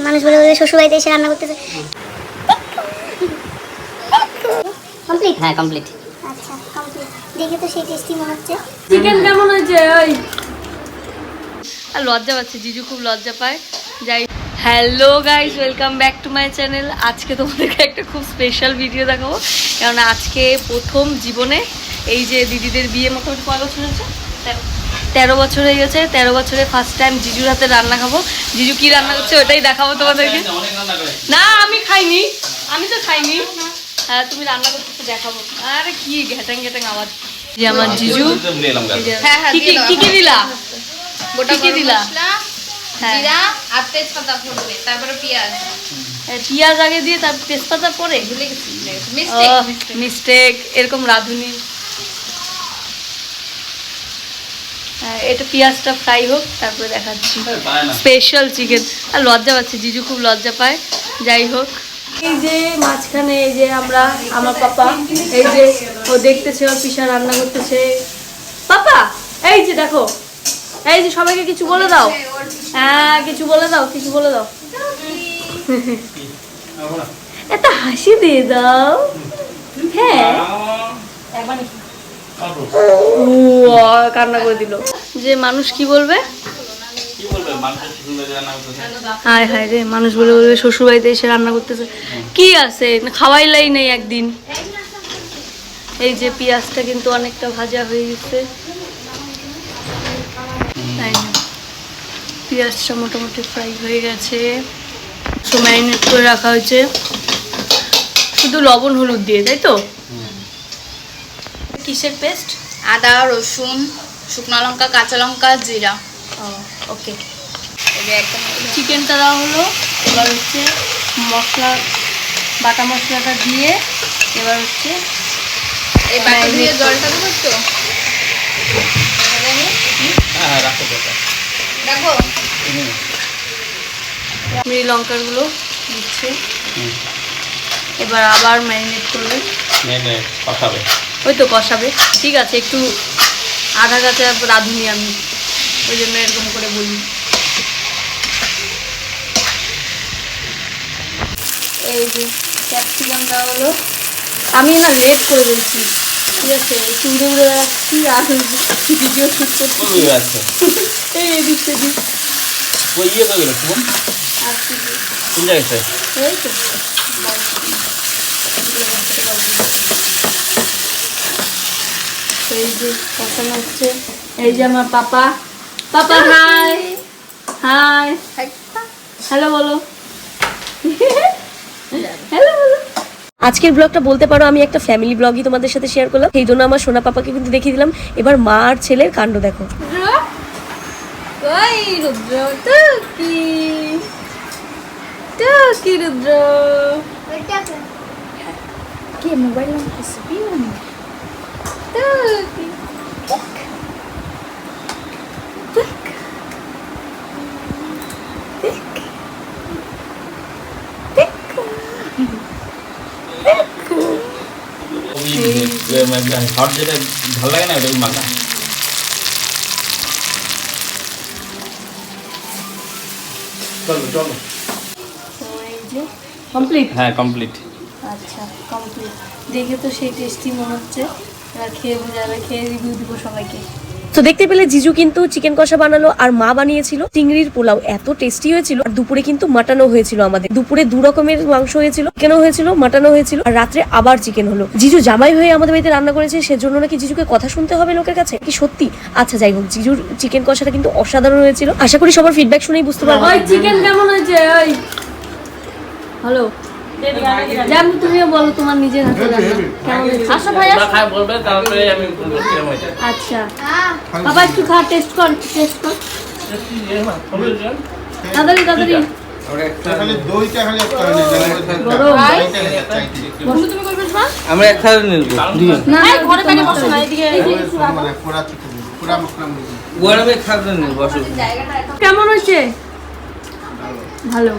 মানুষ বলে বলে শ্বশুর বাড়িতে এসে রান্না করতেছে। কমপ্লিট হ্যাঁ কমপ্লিট আচ্ছা কমপ্লিট দেখে তো সেই টেস্টি মনে হচ্ছে। চিকেন কেমন হয়েছে ওই? আর লজ্জা পাচ্ছে জিজু খুব লজ্জা পায়। যাই hello guys welcome back to my channel আজকে তোমাদেরকে একটা খুব স্পেশাল ভিডিও দেখাবো। কারণ আজকে প্রথম জীবনে এই যে দিদিদের বিয়ে মোটামুটি কয় বছর হয়েছে। তেরো- তেরো বছর হয়ে গেছে তেরো বছরে ফার্স্ট টাইম জিজুর হাতে রান্না খাব। জিজু কি রান্না করছে ওটাই দেখাবো তোমাদেরকে। না আমি খাইনি। আমি তো খাইনি। হ্যাঁ তুমি রান্না করতে তো দেখাবো। আরে কি ঘ্যাটাং ঘ্যাটাং আওয়াজ। যে আমার জিজু। হ্যাঁ, হ্যাঁ, কি কি- দিলা। গোটা কি দিলা? হ্যাঁ। জিরা আর তেজপাতা ফোড়নে তারপরে পেঁয়াজ। পেঁয়াজ আগে দিয়ে তার তেজপাতা পরে? ভুলে গেছি। মিস্টেক মিস্টেক মিস্টেক এরকম রাঁধুনি হ্যাঁ, এটা পেঁয়াজটা ফ্রাই হোক তারপরে দেখাচ্ছি। স্পেশাল চিকেন আর লজ্জা পাচ্ছে জিজু খুব লজ্জা পায়। যাই হোক। এই যে মাঝখানে এই যে আমরা আমার পাপা এই যে ও দেখতেছে ওর পিসা রান্না করতেছে। পাপা এই যে দেখো এই যে সবাইকে কিছু বলে দাও। হ্যাঁ কিছু বলে দাও কিছু বলে দাও। এত হাসি দিয়ে দাও। হ্যাঁ। ও কান্না করে দিল। যে মানুষ কি বলবে? হায় হায় রে মানুষ বলে বলবে শ্বশুর বাড়িতে এসে রান্না করতেছে। কি আছে? খাওয়াইলাই নেই একদিন। এই যে পেঁয়াজটা কিন্তু অনেকটা ভাজা হয়ে গেছে। পেঁয়াজটা মোটামুটি ফ্রাই হয়ে গেছে। সো ম্যারিনেট করে রাখা হয়েছে। শুধু লবণ হলুদ দিয়ে তাই তো? কিসের পেস্ট? আদা রসুন। শুকনো লঙ্কা কাঁচা লঙ্কা জিরা। ওকে। চিকেনটা দেওয়া হলো। এবার হচ্ছে মশলা বাটা মশলাটা দিয়ে এবার হচ্ছে এই বাটা দিয়ে জলটা দেবো তো দেখো। মিরি লঙ্কাগুলো দিচ্ছে। এবার আবার ম্যারিনেট করবে। ওই তো কষাবে। ঠিক আছে একটু আধা কাছে রাঁধুনি আমি। ওই জন্য এরকম করে বলি। এই যে ক্যাপসিকাম দেওয়া হলো। আমি না লেট করে বলছি ঠিক আছে উড়ে উড়ে রাখছি আর ভিডিও শুট করছি। এই এদিক সেদিক। আর কি বলব? এই তো। তো এই যে কষানো হচ্ছে। এই যে আমার papa. Papa hi hi hello বলো। হ্যালো বলো। আজকের ব্লগটা বলতে পারো আমি একটা ফ্যামিলি ব্লগই তোমাদের সাথে শেয়ার করলাম। সেই জন্য আমার সোনা পাপাকে কিন্তু দেখিয়ে দিলাম। এবার মা আর ছেলের কাণ্ড দেখো। কে মোবাইল নাম্বার হট যেটা ভালো লাগে না ওটা মাখা চলো চলো এই যে কমপ্লিট হ্যাঁ কমপ্লিট আচ্ছা কমপ্লিট দেখে তো সেই টেস্টি মনে হচ্ছে এবার খেয়ে বোঝাবে খেয়ে রিভিউ দিব সবাইকে। তো দেখতে পেলে জিজু কিন্তু চিকেন কষা বানালো আর মা বানিয়েছিল। চিংড়ির পোলাও এত টেস্টি হয়েছিল আর দুপুরে কিন্তু মাটানো হয়েছিল আমাদের। দুপুরে দু রকমের মাংস হয়েছিল চিকেনও হয়েছিল মাটানো হয়েছিল আর রাত্রে আবার চিকেন হলো। জিজু জামাই হয়ে আমাদের বাড়িতে রান্না করেছে সেজন্য নাকি জিজুকে কথা শুনতে হবে লোকের কাছে? কি সত্যি? আচ্ছা যাই হোক জিজুর চিকেন কষাটা কিন্তু অসাধারণ হয়েছিল। আশা করি সবার ফিডব্যাক শুনেই বুঝতে পারব। চিকেন কেমন হয়েছে? হ্যালো জান তুমিও বলো তোমার নিজের হাতে রান্না। কেমন আসো ভাই খাই বলবে তারপরে আমি বলব কিরম হয়েছে আচ্ছা বাবা একটু খা টেস্ট কর টেস্ট কর। তাড়াতাড়ি তাড়াতাড়ি। আমরা মানে গরমে নেব কেমন হয়েছে? ভালো।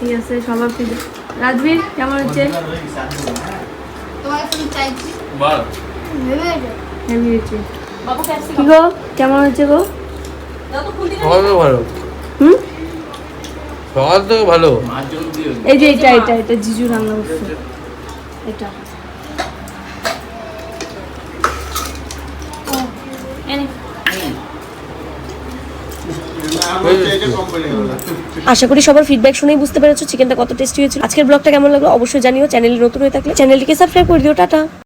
ঠিক আছে সবার ফিরে রাজবীর কেমন হচ্ছে? কি গো? কেমন হচ্ছে গো? ভালো ভালো। হুম? থেকে ভালো। এই যে এটা এটা এটা জিজু রান্না করছে। এটা ও, এনে। আমার চাইতে কম পড়ে গেল আশা করি সবার ফিডব্যাক শুনেই বুঝতে পেরেছ চিকেনটা কত টেস্টি হয়েছিল। আজকের ব্লগটা কেমন লাগল অবশ্যই জানিও চ্যানেলে নতুন হয়ে থাকলে চ্যানেলটিকে সাবস্ক্রাইব করে দিও টাটা।